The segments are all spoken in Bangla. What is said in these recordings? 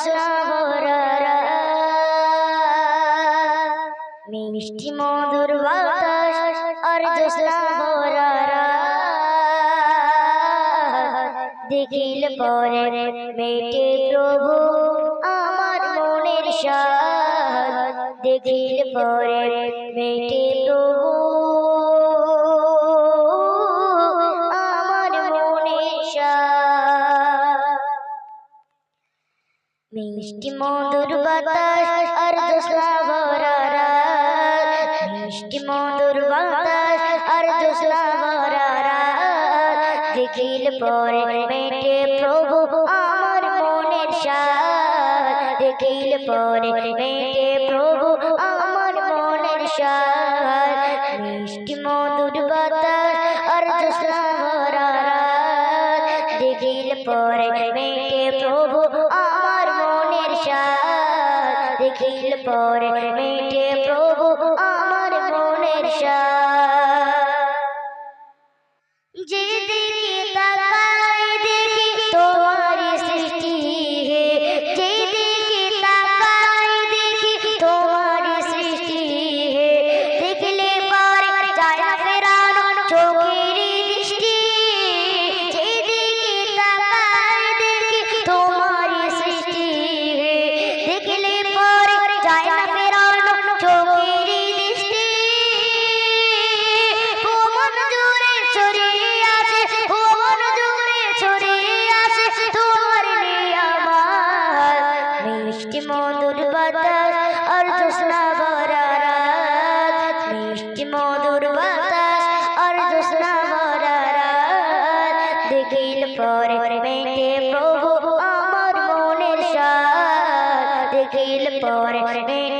ভরা মিষ্টি মধুর বাতাস আর জোসনা ভরা দেখিল পরে মেটে প্রভু আমার মনের সাদ দেখিল পরে মেটে মিষ্টি মধুর বাতাস আর জোসনা ভরা রাত মিষ্টি মধুর বাতাস আর জোসনা ভরা রাত দেখিল পরে মেটে প্রভু আমার মনের সাদ দেখিল পরে মেটে প্রভু আমার মনের সাদ মিষ্টি মধুর বাতাস আর জোসনা দেখিল পরে মিটে প্রভু আমার মনের সাদ মধুর বাতাস আর জোসনা ভরা রাত। মিষ্টি মধুর বাতাস আর জোসনা ভরা রাত। দেখিল পরে মেটে প্রভু আমার মনের সাথ দেখিল পরে মেটে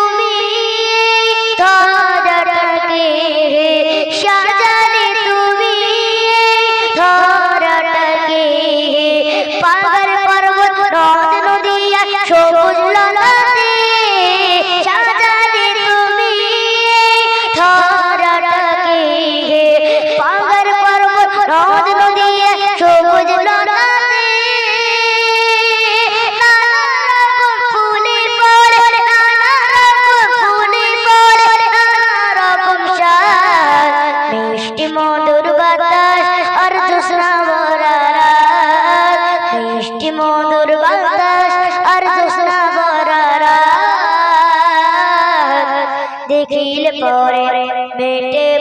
মধুর বাতাস আর জোসনা ভরা দেখিল পরে বেটে